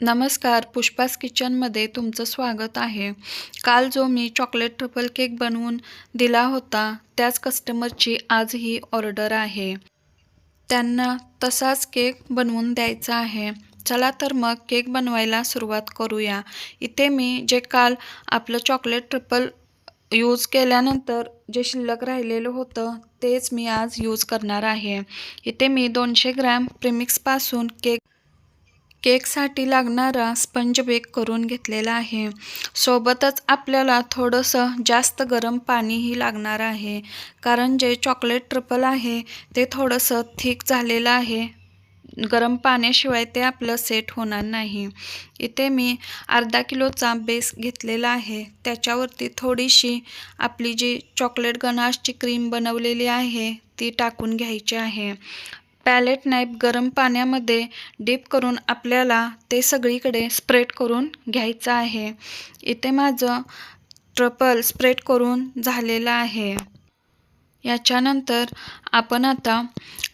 नमस्कार पुष्पास किचनमध्ये तुमचं स्वागत आहे. काल जो मी चॉकलेट ट्रिपल केक बनवून दिला होता त्याच कस्टमरची आज ही ऑर्डर आहे. त्यांना तसाच केक बनवून द्यायचा आहे. चला तर मग केक बनवायला सुरुवात करूया. इथे मी जे काल आपलं चॉकलेट ट्रिपल यूज केल्यानंतर जे शिल्लक राहिलेलं होतं तेच मी आज यूज करणार आहे. इथे मी दोनशे ग्रॅम प्रिमिक्सपासून केक केकसाठी लागणारा स्पंज बेक करून घेतलेला आहे. सोबतच आपल्याला थोडंसं जास्त गरम पाणीही लागणार आहे. कारण जे चॉकलेट ट्रिपल आहे ते थोडंसं थिक झालेलं आहे. गरम पाण्याशिवाय ते आपलं सेट होणार नाही. इथे मी अर्धा किलोचा बेस घेतलेला आहे. त्याच्यावरती थोडीशी आपली जी चॉकलेट गनाशची क्रीम बनवलेली आहे ती टाकून घ्यायची आहे. पॅलेट नाईफ गरम पाण्यामध्ये डीप करून आपल्याला ते सगळीकडे स्प्रेड करून घ्यायचं आहे. इथे माझं ट्रपल स्प्रेड करून झालेलं आहे. याच्यानंतर आपण आता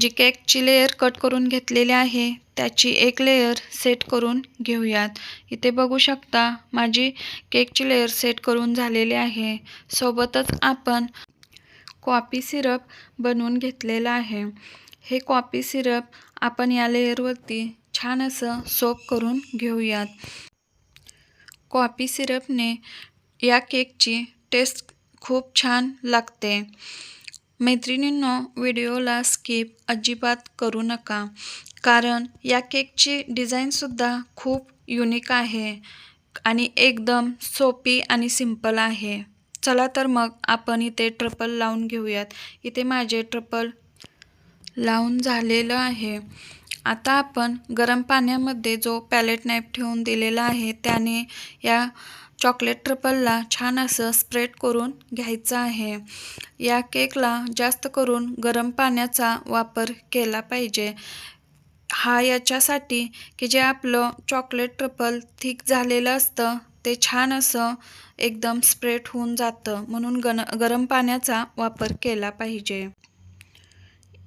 जी केकची लेयर कट करून घेतलेली आहे त्याची एक लेयर सेट करून घेऊयात. इथे बघू शकता माझी केकची लेयर सेट करून झालेली आहे. सोबतच आपण कॉपी सिरप बनवून घेतलेला आहे. हे कॉफी सिरप आपण या लेयरवरती छान असं सोप करून घेऊयात. कॉफी सिरपने या केकची टेस्ट खूप छान लागते. मैत्रिणींनो व्हिडिओला स्किप अजिबात करू नका कारण या केकची डिझाईनसुद्धा खूप युनिक आहे आणि एकदम सोपी आणि सिंपल आहे. चला तर मग आपण इथे ट्रपल लावून घेऊयात. इथे माझे ट्रपल लावून झालेलं आहे. आता आपण गरम पाण्यामध्ये जो पॅलेट नाईफ ठेवून दिलेला आहे त्याने या चॉकलेट ट्रपलला छान असं स्प्रेड करून घ्यायचं आहे. या केकला जास्त करून गरम पाण्याचा वापर केला पाहिजे. हा याच्यासाठी की जे आपलं चॉकलेट ट्रपल थिक झालेलं असतं ते छान असं एकदम स्प्रेड होऊन जातं. म्हणून गन गरम पाण्याचा वापर केला पाहिजे.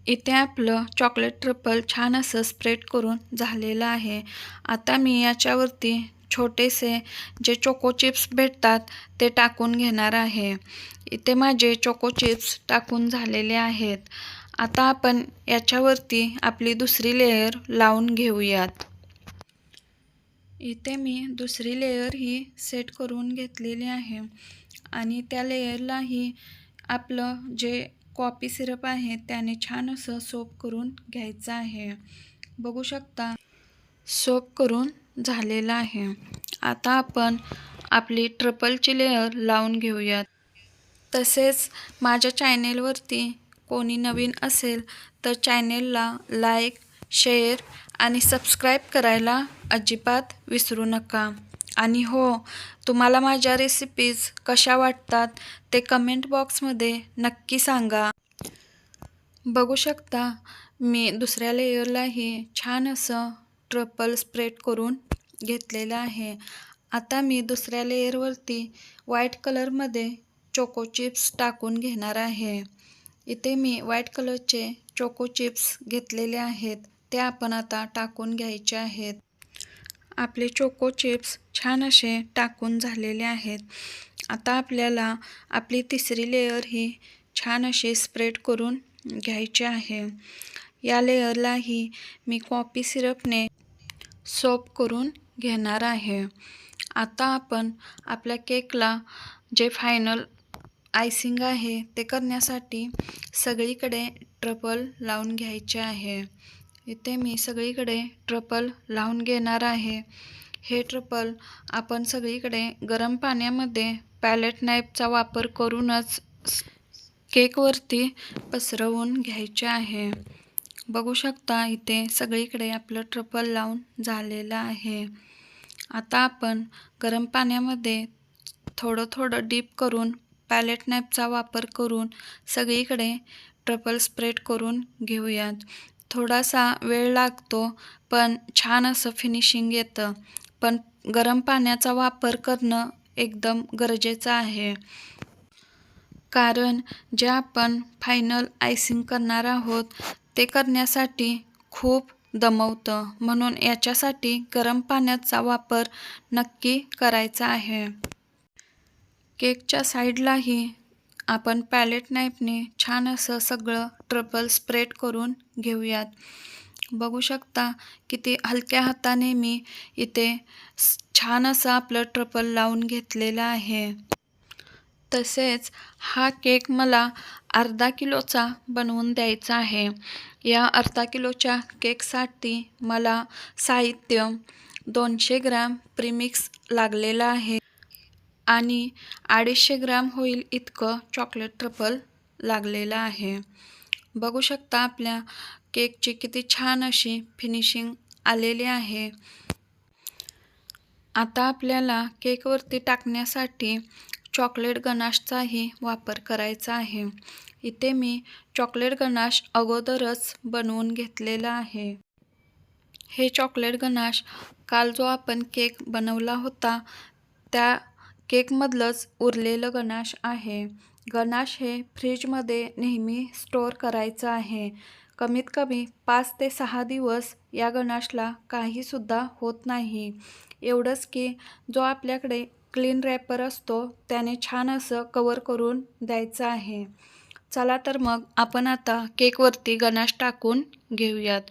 इथे आपलं चॉकलेट ट्रपल छान असं स्प्रेड करून झालेलं आहे. आता मी याच्यावरती छोटेसे जे चोको चिप्स भेटतात ते टाकून घेणार आहे. इथे माझे चोको चिप्स टाकून झालेले आहेत. आता आपण याच्यावरती आपली दुसरी लेयर लावून घेऊयात. इथे मी दुसरी लेयर ही सेट करून घेतलेली आहे. आणि त्या लेयरलाही आपलं जे कॉपी सिरप आहे त्याने छान असं सोप करून घ्यायचं आहे. बघू शकता सोप करून झालेलं आहे. आता आपण आपली ट्रपलची लेअर लावून घेऊयात. तसेच माझ्या चॅनेलवरती कोणी नवीन असेल तर चॅनेलला लाईक शेअर आणि सबस्क्राईब करायला अजिबात विसरू नका. आणि हो तुम्हाला माझ्या रेसिपीज कशा वाटतात ते कमेंट बॉक्समध्ये नक्की सांगा. बघू शकता मी दुसऱ्या लेयरलाही छान असं ट्रपल स्प्रेड करून घेतलेलं आहे. आता मी दुसऱ्या लेयरवरती व्हाईट कलरमध्ये चोको चिप्स टाकून घेणार आहे. इथे मी व्हाईट कलरचे चोको चिप्स घेतलेले आहेत ते आपण आता टाकून घ्यायचे आहेत. आपले चोको चिप्स छान असे टाकून झालेले आहेत. आता आपल्याला आपली तिसरी लेयर ही छान अशी स्प्रेड करून घ्यायची आहे. या लेयरलाही मी कॉपी सिरपने सोप करून घेणार आहे. आता आपण आपल्या केकला जे फायनल आयसिंग आहे ते करण्यासाठी सगळीकडे ट्रपल लावून घ्यायचे आहे. इथे मी सगळीकडे ट्रपल लावून घेणार आहे. हे ट्रपल आपण सगळीकडे गरम पाण्यामध्ये पॅलेट नाईपचा वापर करूनच केकवरती पसरवून घ्यायचे आहे. बघू शकता इथे सगळीकडे आपलं ट्रपल लावून झालेलं आहे. आता आपण गरम पाण्यामध्ये थोडं थोडं डीप करून पॅलेट नाईपचा वापर करून सगळीकडे ट्रपल स्प्रेड करून घेऊयात. थोडासा वेळ लागतो पण छान असं फिनिशिंग येतं. पण गरम पाण्याचा वापर करणं एकदम गरजेचं आहे. कारण जे आपण फायनल आयसिंग करणार आहोत ते करण्यासाठी खूप दमवतं. म्हणून याच्यासाठी गरम पाण्याचा वापर नक्की करायचा आहे. केकच्या साईडलाही आपण पॅलेट नाईफने छान असं सगळं ट्रबल स्प्रेड करून घेऊयात. बघू शकता किती हलक्या हाताने मी इथे छान असं आपलं ट्रपल लावून घेतलेलं आहे. तसेच हा केक मला अर्धा किलोचा बनवून द्यायचा आहे. या अर्धा किलोच्या केकसाठी मला साहित्य दोनशे ग्रॅम प्रीमिक्स लागलेलं आहे. आणि अडीचशे ग्रॅम होईल इतकं चॉकलेट ट्रपल लागलेलं आहे. बघू शकता आपल्या केकची किती छान अशी फिनिशिंग आलेली आहे. आता आपल्याला केकवरती टाकण्यासाठी चॉकलेट गनाशचाही वापर करायचा आहे. इथे मी चॉकलेट गनाश अगोदरच बनवून घेतलेला आहे. हे चॉकलेट गनाश काल जो आपण केक बनवला होता त्या केकमधलंच उरलेलं गनाश आहे. गनाश हे फ्रीजमध्ये नेहमी स्टोअर करायचं आहे. कमीत कमी पाच ते सहा दिवस या गणाशला काहीसुद्धा होत नाही. एवढंच की जो आपल्याकडे क्लीन रॅपर असतो त्याने छान असं कवर करून द्यायचं आहे. चला तर मग आपण आता केकवरती गणाश टाकून घेऊयात.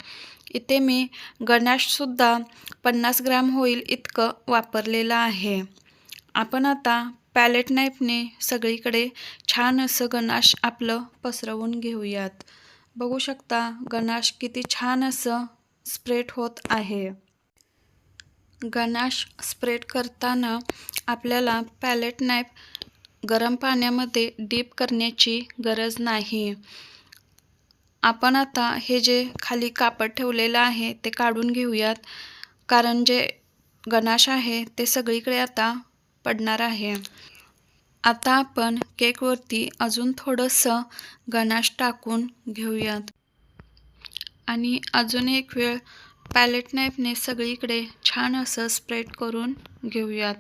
इथे मी गणाशसुद्धा पन्नास ग्रॅम होईल इतकं वापरलेलं आहे. आपण आता पॅलेट नाईफने सगळीकडे छान असं गनाश आपलं पसरवून घेऊयात. बघू शकता गनाश किती छान असं स्प्रेड होत आहे. गनाश स्प्रेड करताना आपल्याला पॅलेट नाईफ गरम पाण्यामध्ये डीप करण्याची गरज नाही. आपण आता हे जे खाली कापड ठेवलेलं आहे ते काढून घेऊयात. कारण जे गनाश आहे ते सगळीकडे आता पडणार आहे. आता आपण केकवरती अजून थोडंसं गनाश टाकून घेऊयात. आणि अजून एक वेळ पॅलेट नाईफने सगळीकडे छान असं स्प्रेड करून घेऊयात.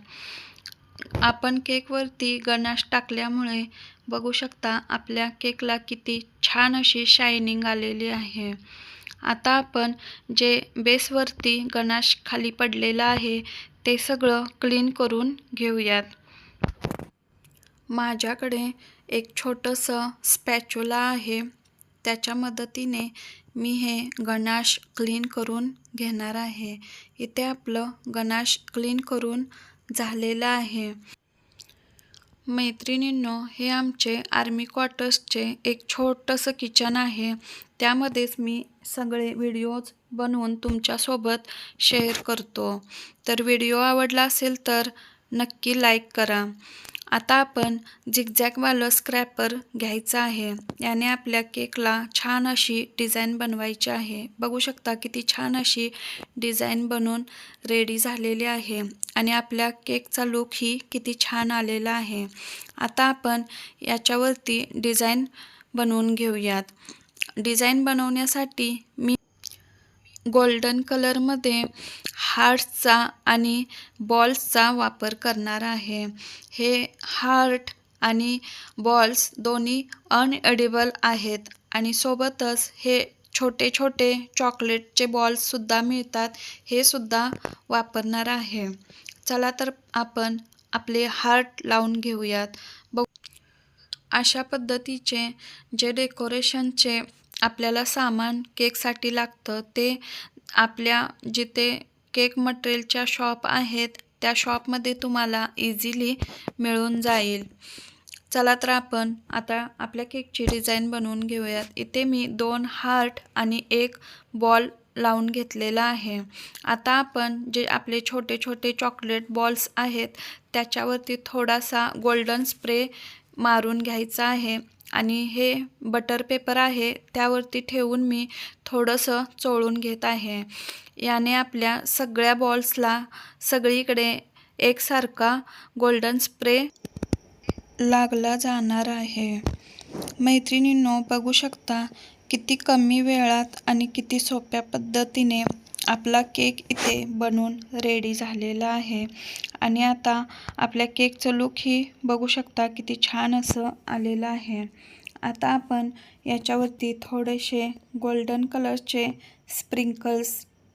आपण केकवरती गनाश टाकल्यामुळे बघू शकता आपल्या केकला किती छान अशी शायनिंग आलेली आहे. आता आपण जे बेसवरती गनाश खाली पडलेला आहे ते सगळं क्लीन करून घेऊयात. माझ्याकडे एक छोटंसं स्पॅच्युला आहे. त्याच्या मदतीने मी हे गणाश क्लीन करून घेणार आहे. इथे आपलं गनाश क्लीन करून झालेलं आहे. मैत्रिणींनो हे आमचे आर्मी क्वार्टर्सचे एक छोटंसं किचन आहे. त्यामध्येच मी सगळे व्हिडिओज बनवून तुमच्यासोबत शेअर करतो. तर व्हिडिओ आवडला असेल तर नक्की लाईक करा. आता आपण झिगझॅगवालं स्क्रॅपर घ्यायचं आहे. याने आपल्या केकला छान अशी डिझाईन बनवायची आहे. बघू शकता किती छान अशी डिझाईन बनवून रेडी झालेली आहे. आणि आपल्या केकचा लूकही किती छान आलेला आहे. आता आपण याच्यावरती डिझाईन बनवून घेऊयात. डिझाईन बनवण्यासाठी मी गोल्डन कलरमध्ये हार्ट्सचा आणि बॉल्सचा वापर करणार आहे. हे हार्ट आणि बॉल्स दोन्ही अनएडिबल आहेत आणि सोबतच हे छोटे छोटे चॉकलेटचे बॉल्ससुद्धा मिळतात हे सुद्धा वापरणार आहे. चला तर आपण आपले हार्ट लावून घेऊयात. बघ. अशा पद्धतीचे जे डेकोरेशनचे आपल्याला सामान केकसाठी लागतं ते आपल्या जिथे केक मटेरियलच्या शॉप आहेत त्या शॉपमध्ये तुम्हाला इझिली मिळून जाईल. चला तर आपण आता आपल्या केकची डिझाईन बनवून घेऊयात. इथे मी दोन हार्ट आणि एक बॉल लावून घेतलेला आहे. आता आपण जे आपले छोटे छोटे चॉकलेट बॉल्स आहेत त्याच्यावरती थोडासा गोल्डन स्प्रे मारून घ्यायचा आहे. आणि हे बटर पेपर आहे त्यावरती ठेवून मी थोडंसं चोळून घेत आहे. याने आपल्या सगळ्या बॉल्सला सगळीकडे एकसारखा गोल्डन स्प्रे लागला जाणार आहे. मैत्रिणींनो बघू शकता किती कमी वेळात आणि किती सोप्या पद्धतीने आपला केक इथे बनवून रेडी झालेला आहे. आणि आता आपल्या केकचं लुक ही बघू शकता किती छान असं आलेलं आहे. आता आपण याच्यावरती थोडेसे गोल्डन कलरचे स्प्रिंकल्स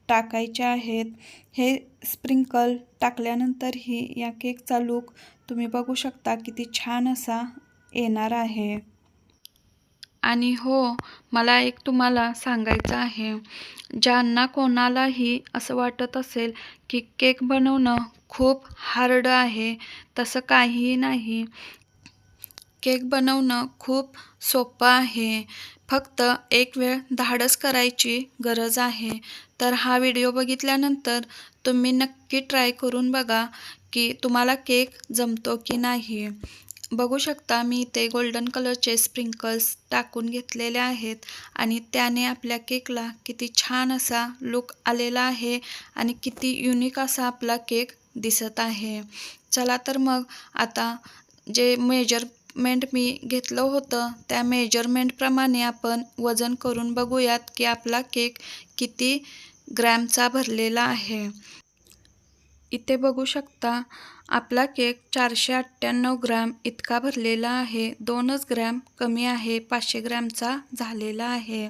टाकायचे आहेत. हे स्प्रिंकल टाकल्यानंतरही या केकचा लूक तुम्ही बघू शकता किती छान असा येणार आहे. आणि हो मला एक तुम्हाला सांगायचं आहे. ज्यांना कोणालाही असं वाटत असेल की केक बनवणं खूप हार्ड आहे तसं काहीही नाही. केक बनवणं खूप सोपं आहे. फक्त एक वेळ धाडस करायची गरज आहे. तर हा व्हिडिओ बघितल्यानंतर तुम्ही नक्की ट्राय करून बघा की तुम्हाला केक जमतो की नाही. बघू शकता मी इथे गोल्डन कलरचे स्प्रिंकल्स टाकून घेतलेले आहेत आणि त्याने आपल्या केकला किती छान असा लुक आलेला आहे आणि किती युनिक असा आपला केक दिसत आहे. चला तर मग आता जे मेजरमेंट मी घेतलं होतं त्या मेजरमेंटप्रमाणे आपण वजन करून बघूयात की आपला केक किती ग्रॅमचा भरलेला आहे. इथे बघू शकता आपला केक चारशे अठ्ठ्याण्णव ग्रॅम इतका भरलेला आहे. दोनच ग्रॅम कमी आहे. पाचशे ग्रॅमचा झालेला आहे.